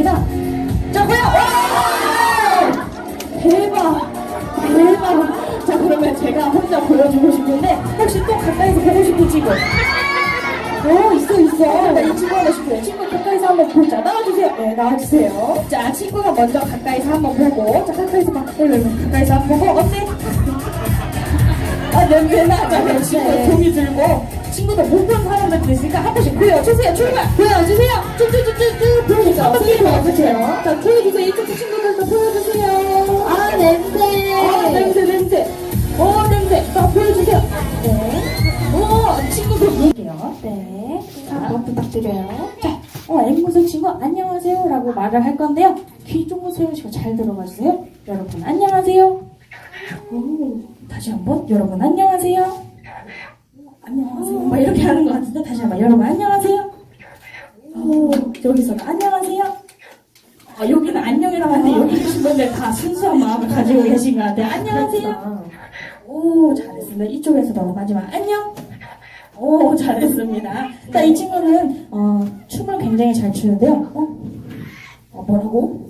아니라 자 과연 와! 대박! 대박! 자 그러면 제가 혼자 보여주고 싶은데 혹시 또 가까이서 보고 싶은 친구 어 있어 있어. 나이 친구 하고 싶어요. 친구 가까이서 한번 보자 나와주세요. 네 나와주세요. 자 친구가 먼저 가까이서 한번 보고 자 가까이서 막 어, 얼른 가까이서 한번 보고 어때? 아 냄새나. 자 네. 친구 종이 들고 친구도 못 본 사람들 있으니까 한 번씩 보여주세요. 출발! 보여주세요! 쭉쭉쭉쭉 한번 게임 어떠세요? 자, 보여주세요. 이쪽 친구들도 보여주세요. 아, 냄새. 아, 냄새, 냄새. 어, 냄새. 자, 보여주세요. 네. 오, 친구들 볼게요. 네. 자, 한번 부탁드려요. 자, 어, 앵무새 친구, 안녕하세요. 라고 말을 할 건데요. 귀 쫑긋 세우시고 잘 들어봐 주세요. 여러분, 안녕하세요. 오, 다시 한 번. 여러분, 안녕하세요. 안녕하세요. 막 이렇게 하는 것 같은데, 다시 한 번. 여러분, 안녕하세요. 오, 여기서도 안녕하세요. 아, 여기는 안녕이라고 하는데 여기 계신 분들 다 순수한 마음을 가지고 계신 것 같아요. 안녕하세요. 오, 잘했습니다. 이쪽에서도 마지막 안녕. 오, 잘했습니다. 자, 이 친구는 어, 춤을 굉장히 잘 추는데요. 어? 어, 뭐라고?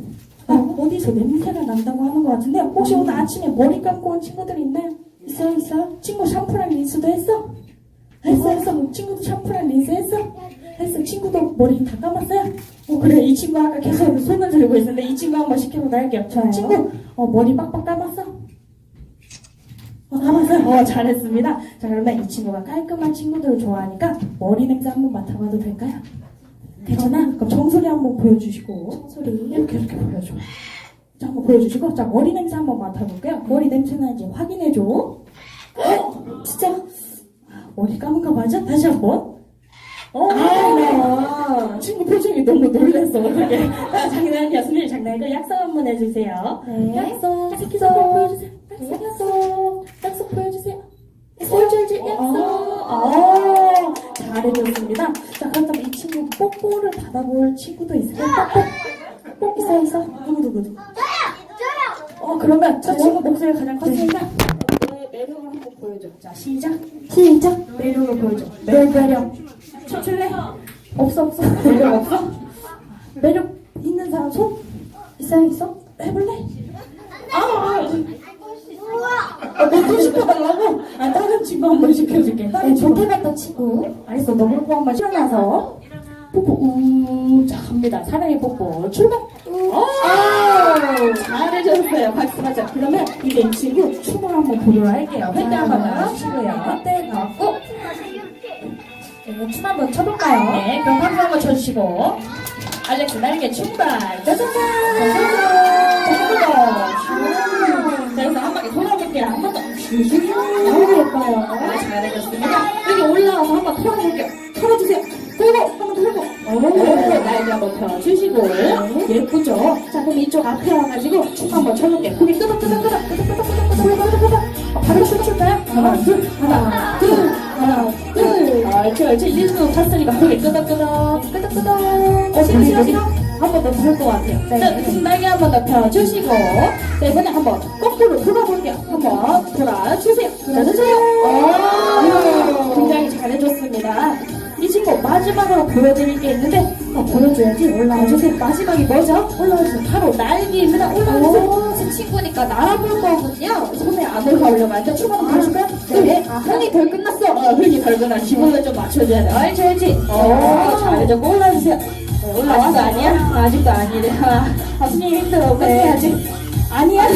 어, 어디서 냄새가 난다고 하는 것 같은데 혹시 오늘 아침에 머리 감고 온 친구들 있나요? 있어요, 있어요? 친구 샴푸랑 린스도 했어? 했어, 했어. 친구도 샴푸랑 린스 했어? 했어. 친구도 머리 다 감았어요? 어, 그래. 이 친구 아까 계속 손을 들고 있었는데 이 친구 한번 시켜보도록 할게요. 좋아요. 친구, 어, 머리 빡빡 감았어? 어, 감았어요. 어, 잘했습니다. 자, 그러면 이 친구가 깔끔한 친구들을 좋아하니까 머리 냄새 한번 맡아봐도 될까요? 괜찮아? 그럼 정소리 한번 보여주시고. 소리. 이렇게, 이렇게 보여줘. 자, 한번 보여주시고. 자, 머리 냄새 한번 맡아볼게요. 머리 냄새 나는지 확인해줘. 어, 진짜? 머리 감은 거 맞아? 다시 한 번. 어, 아, 친구 표정이 너무 놀랐어. 어떻게? 아, 장난이야. 선생님 장난이고 약속 한번 해주세요. 네. 약속. 보여주세요. 약속, 약속. 약속 보여주세요. 꼴줄줄 약속. 어, 잘해줬습니다. 자, 그렇다면 이 친구 뽀뽀를 받아볼 친구도 있을까요? 뽀뽀. 뽀 있어, 있어. 누구 누구. 어, 그러면 저 친구 목소리가 가장 컸으니까 너의 매력을 한번 보여줘. 자, 시작. 시작. 매력을 보여줘. 매력? 없어, 없어. 매력 없어? 매력 있는 사람 손? 있어요, 있어? 해볼래? 아, 아, 아, 너또 시켜달라고? 아, 다른 친구 한 번 시켜줄게. 네. 좋게 봤던 친구. 알겠어, 너 뽀뽀 한번 시켜놔서. 뽀뽀, 우, 자, 갑니다. 사랑의 뽀뽀. 출발! 오, 잘해줬어요. 박수 맞아. 그러면 이제 이 친구 춤을 한번 보도록 할게요. 획대 한번 나와주시고요. 획대 나왔고. 몸춤 한번 쳐볼까요? 네, 그럼 박수 한번 쳐주시고. 알렉스 날개 출발. 짜자잔! 짜자잔 자, 여기서 한 바퀴 돌아볼게요. 한 번 더. 너무 예뻐요. 아, 네, 잘해줬습니다. 여기 올라와서 한 번 털어줄게요. 털어주세요. 들고 한번 들고 오, 날개 한번 펴주시고. 네. 예쁘죠? 자 그럼 이쪽 앞에 와가지고 춤 한번 춰볼게요. 고개 끄덕끄덕끄덕 끄덕끄덕끄덕 끄덕끄덕 어, 바로 춤출까요? 하나 둘 하나 둘 하나 둘 아, 옳지, 옳지. 일도 탔으니까 고개 끄덕, 끄덕, 끄덕, 끄덕. 어, 싫어, 싫어, 싫어. 한번 더 부를 것 같아요. 자, 그럼 날개 한번 더 펴주시고. 자, 이번에 한번 거꾸로 돌아볼게요. 한번 돌아주세요. 돌아주세요. 오, 굉장히 잘해줬습니다. 이 친구 마지막으로 보여드릴 게 있는데 어, 보여줘야지 올라와주세요. 마지막이 뭐죠? 올라와주세요. 바로 날개입니다. 올라와주세요. 제 친구니까 날아볼 거군요. 손에 안 올라오려면 안 돼. 춤 한번 보여줄까요? 네. 아, 흥이 덜 끝났 어. 어, 덜 끝났어. 기분을 좀 맞춰줘야 돼. 알지, 알지? 어, 잘해줬고 올라와주세요. 네, 올라왔어 아니야? 아직도 아니래. 아, 아 선생님 힘들어. 끝내야지. 아니야.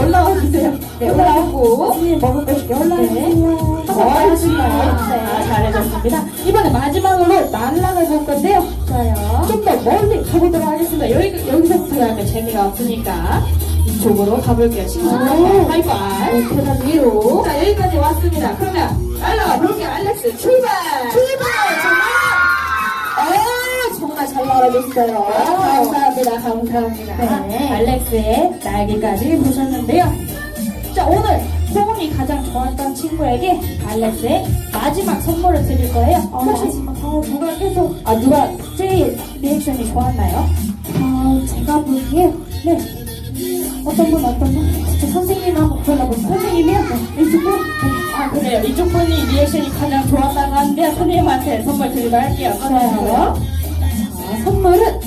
올라와 주세요. 네, 올라오고. 선생님 먹을 거 줄게. 올라와주세요. 옳지. 아, 잘해줬습니다. 이번에 마지막으로 날아가 볼 건데요. 좋아요. 좀 더 멀리 가보도록 하겠습니다. 여기, 여기서부터 가면 재미가 없으니까. 이쪽으로 가볼게요. 친구들. 하이파이. 계단 위로. 자, 여기까지 왔습니다. 그러면 날아가 볼게요. 알렉스 출발! 출발! 아, 정말 잘 날아줬어요. 감사합니다. 감사합니다. 네. 알렉스의 날개까지 보셨는데요. 자, 오늘 소은이 가장 좋아했던 친구에게 알렉스의 마지막 선물을 드릴 거예요. 혹시 어, 누가 계속, 아, 누가 제일 리액션이 좋았나요? 어, 제가 보기에 네. 어떤 분, 어떤 분? 진짜 선생님 한번 골라보세요. 선생님이요? 네. 이쪽 분? 아, 그래요. 이쪽 분이 리액션이 가장 좋았다고 하는데 선생님한테 선물 드리도록 할게요. 좋아요. 자, 선물은